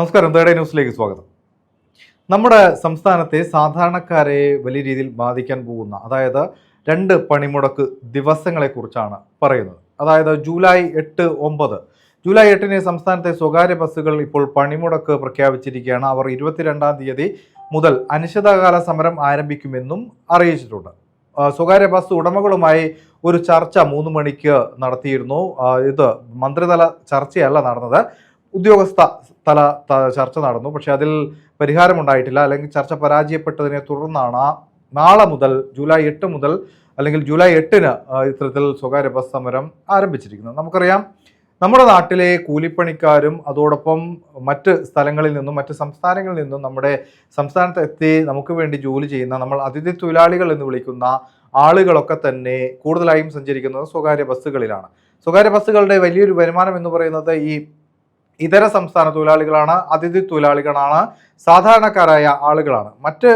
നമസ്കാരം തേർഡ് ന്യൂസിലേക്ക് സ്വാഗതം. നമ്മുടെ സംസ്ഥാനത്തെ സാധാരണക്കാരെ വലിയ രീതിയിൽ ബാധിക്കാൻ പോകുന്ന അതായത് രണ്ട് പണിമുടക്ക് ദിവസങ്ങളെക്കുറിച്ചാണ് പറയുന്നത്. അതായത് ജൂലൈ എട്ട് ഒമ്പത്. ജൂലൈ എട്ടിന് സംസ്ഥാനത്തെ സ്വകാര്യ ബസ്സുകൾ ഇപ്പോൾ പണിമുടക്ക് പ്രഖ്യാപിച്ചിരിക്കുകയാണ്. അവർ ഇരുപത്തിരണ്ടാം തീയതി മുതൽ അനിശ്ചിതകാല സമരം ആരംഭിക്കുമെന്നും അറിയിച്ചിട്ടുണ്ട്. സ്വകാര്യ ബസ് ഉടമകളുമായി ഒരു ചർച്ച മൂന്ന് മണിക്ക് നടത്തിയിരുന്നു. ഇത് മന്ത്രിതല ചർച്ചയല്ല നടന്നത്. ഉദ്യോഗസ്ഥ തല ചർച്ച നടന്നു. പക്ഷേ അതിൽ പരിഹാരമുണ്ടായിട്ടില്ല. അല്ലെങ്കിൽ ചർച്ച പരാജയപ്പെട്ടതിനെ തുടർന്നാണ് നാളെ മുതൽ ജൂലൈ എട്ട് മുതൽ അല്ലെങ്കിൽ ജൂലൈ എട്ടിന് ഇത്തരത്തിൽ സ്വകാര്യ ബസ് സമരം ആരംഭിച്ചിരിക്കുന്നത്. നമുക്കറിയാം നമ്മുടെ നാട്ടിലെ കൂലിപ്പണിക്കാരും അതോടൊപ്പം മറ്റ് സ്ഥലങ്ങളിൽ നിന്നും മറ്റ് സംസ്ഥാനങ്ങളിൽ നിന്നും നമ്മുടെ സംസ്ഥാനത്ത് എത്തി നമുക്ക് വേണ്ടി ജോലി ചെയ്യുന്ന നമ്മൾ അതിഥി തൊഴിലാളികൾ എന്ന് വിളിക്കുന്ന ആളുകളൊക്കെ തന്നെ കൂടുതലായും സഞ്ചരിക്കുന്നത് സ്വകാര്യ ബസ്സുകളിലാണ്. സ്വകാര്യ ബസ്സുകളുടെ വലിയൊരു വരുമാനം എന്ന് പറയുന്നത് ഈ ഇതര സംസ്ഥാന തൊഴിലാളികളാണ് അതിഥി തൊഴിലാളികളാണ് സാധാരണക്കാരായ ആളുകളാണ്. മറ്റ്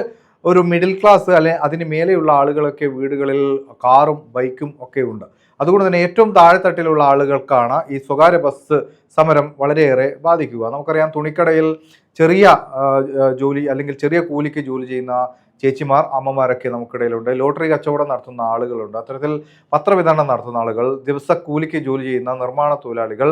ഒരു മിഡിൽ ക്ലാസ് അല്ലെ അതിന് മേലെയുള്ള ആളുകളൊക്കെ വീടുകളിൽ കാറും ബൈക്കും ഒക്കെ ഉണ്ട്. അതുകൊണ്ട് തന്നെ ഏറ്റവും താഴെത്തട്ടിലുള്ള ആളുകൾക്കാണ് ഈ സ്വകാര്യ ബസ് സമരം വളരെയേറെ ബാധിക്കുക. നമുക്കറിയാം തുണിക്കടയിൽ ചെറിയ ജോലി അല്ലെങ്കിൽ ചെറിയ കൂലിക്ക് ജോലി ചെയ്യുന്ന ചേച്ചിമാർ അമ്മമാരൊക്കെ നമുക്കിടയിലുണ്ട്. ലോട്ടറി കച്ചവടം നടത്തുന്ന ആളുകളുണ്ട്. അത്തരത്തിൽ പത്രവിതരണം നടത്തുന്ന ആളുകൾ ദിവസക്കൂലിക്ക് ജോലി ചെയ്യുന്ന നിർമ്മാണ തൊഴിലാളികൾ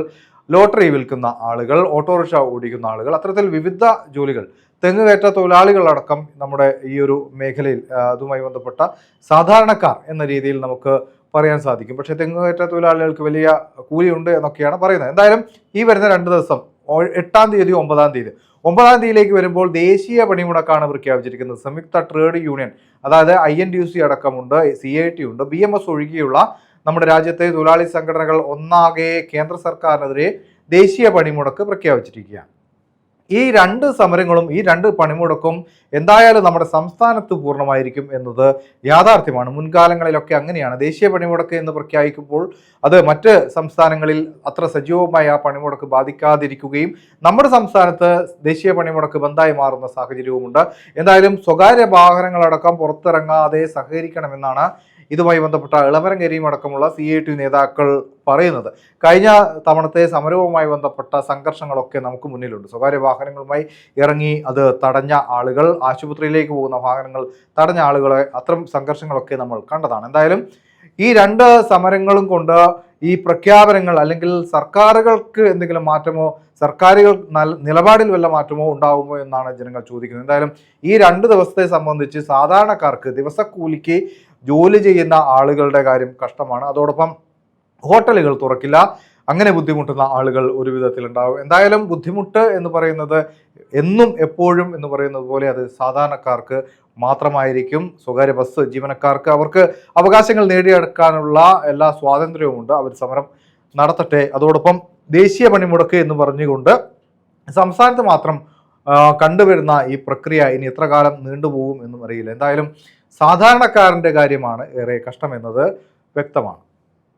ലോട്ടറി വിൽക്കുന്ന ആളുകൾ ഓട്ടോറിക്ഷ ഓടിക്കുന്ന ആളുകൾ അത്തരത്തിൽ വിവിധ ജോലികൾ. തെങ്ങുകയറ്റ തൊഴിലാളികളടക്കം നമ്മുടെ ഈ ഒരു മേഖലയിൽ അതുമായി ബന്ധപ്പെട്ട സാധാരണക്കാർ എന്ന രീതിയിൽ നമുക്ക് പറയാൻ സാധിക്കും. പക്ഷേ തെങ്ങുകയറ്റ തൊഴിലാളികൾക്ക് വലിയ കൂലിയുണ്ട് എന്നൊക്കെയാണ് പറയുന്നത്. എന്തായാലും ഈ വരുന്ന രണ്ട് ദിവസം എട്ടാം തീയതി ഒമ്പതാം തീയതി. ഒമ്പതാം തീയതിയിലേക്ക് വരുമ്പോൾ ദേശീയ പണിമുടക്കാണ് പ്രഖ്യാപിച്ചിരിക്കുന്നത്. സംയുക്ത ട്രേഡ് യൂണിയൻ അതായത് I N D U C അടക്കമുണ്ട് C I T ഉണ്ട് ബി എം എസ് ഒഴികെയുള്ള നമ്മുടെ രാജ്യത്തെ തൊഴിലാളി സംഘടനകൾ ഒന്നാകെ കേന്ദ്ര സർക്കാരിനെതിരെ ദേശീയ പണിമുടക്ക് പ്രഖ്യാപിച്ചിരിക്കുകയാണ്. ഈ രണ്ട് സമരങ്ങളും ഈ രണ്ട് പണിമുടക്കും എന്തായാലും നമ്മുടെ സംസ്ഥാനത്ത് പൂർണമായിരിക്കും എന്നത് യാഥാർത്ഥ്യമാണ്. മുൻകാലങ്ങളിലൊക്കെ അങ്ങനെയാണ്. ദേശീയ പണിമുടക്ക് എന്ന് പ്രഖ്യാപിക്കുമ്പോൾ അത് മറ്റ് സംസ്ഥാനങ്ങളിൽ അത്ര സജീവമായി ആ പണിമുടക്ക് ബാധിക്കാതിരിക്കുകയും നമ്മുടെ സംസ്ഥാനത്ത് ദേശീയ പണിമുടക്ക് ബന്ധായി മാറുന്ന സാഹചര്യവുമുണ്ട്. എന്തായാലും സ്വകാര്യ വാഹനങ്ങളടക്കം പുറത്തിറങ്ങാതെ സഹകരിക്കണമെന്നാണ് ഇതുമായി ബന്ധപ്പെട്ട ഇളവരങ്കരിയും അടക്കമുള്ള സി ഐ ടി നേതാക്കൾ പറയുന്നത്. കഴിഞ്ഞ തവണത്തെ സമരവുമായി ബന്ധപ്പെട്ട സംഘർഷങ്ങളൊക്കെ നമുക്ക് മുന്നിലുണ്ട്. സ്വകാര്യ വാഹനങ്ങളുമായി ഇറങ്ങി അത് തടഞ്ഞ ആളുകൾ ആശുപത്രിയിലേക്ക് പോകുന്ന വാഹനങ്ങൾ തടഞ്ഞ ആളുകളെ അത്തരം സംഘർഷങ്ങളൊക്കെ നമ്മൾ കണ്ടതാണ്. എന്തായാലും ഈ രണ്ട് സമരങ്ങളും കൊണ്ട് ഈ പ്രഖ്യാപനങ്ങൾ അല്ലെങ്കിൽ സർക്കാരുകൾക്ക് എന്തെങ്കിലും മാറ്റമോ സർക്കാരുകൾ നിലപാടിൽ വല്ല മാറ്റമോ ഉണ്ടാകുമോ എന്നാണ് ജനങ്ങൾ ചോദിക്കുന്നത്. എന്തായാലും ഈ രണ്ട് ദിവസത്തെ സംബന്ധിച്ച് സാധാരണക്കാർക്ക് ദിവസക്കൂലിക്ക് ജോലി ചെയ്യുന്ന ആളുകളുടെ കാര്യം കഷ്ടമാണ്. അതോടൊപ്പം ഹോട്ടലുകൾ തുറക്കില്ല. അങ്ങനെ ബുദ്ധിമുട്ടുന്ന ആളുകൾ ഒരു വിധത്തിൽ ഉണ്ടാവും. എന്തായാലും ബുദ്ധിമുട്ട് എന്ന് പറയുന്നത് എന്നും എപ്പോഴും എന്ന് പറയുന്നത് പോലെ അത് സാധാരണക്കാർക്ക് മാത്രമായിരിക്കും. സ്വകാര്യ ബസ് ജീവനക്കാർക്ക് അവർക്ക് അവകാശങ്ങൾ നേടിയെടുക്കാനുള്ള എല്ലാ സ്വാതന്ത്ര്യവുമുണ്ട് അവർ സമരം നടത്തട്ടെ. അതോടൊപ്പം ദേശീയ പണിമുടക്ക് എന്ന് പറഞ്ഞുകൊണ്ട് സംസ്ഥാനത്ത് മാത്രം കണ്ടുവരുന്ന ഈ പ്രക്രിയ ഇനി എത്ര കാലം നീണ്ടുപോകും എന്നും അറിയില്ല. എന്തായാലും സാധാരണക്കാരന്റെ കാര്യമാണ് ഏറെ കഷ്ടമെന്നത് വ്യക്തമാണ്.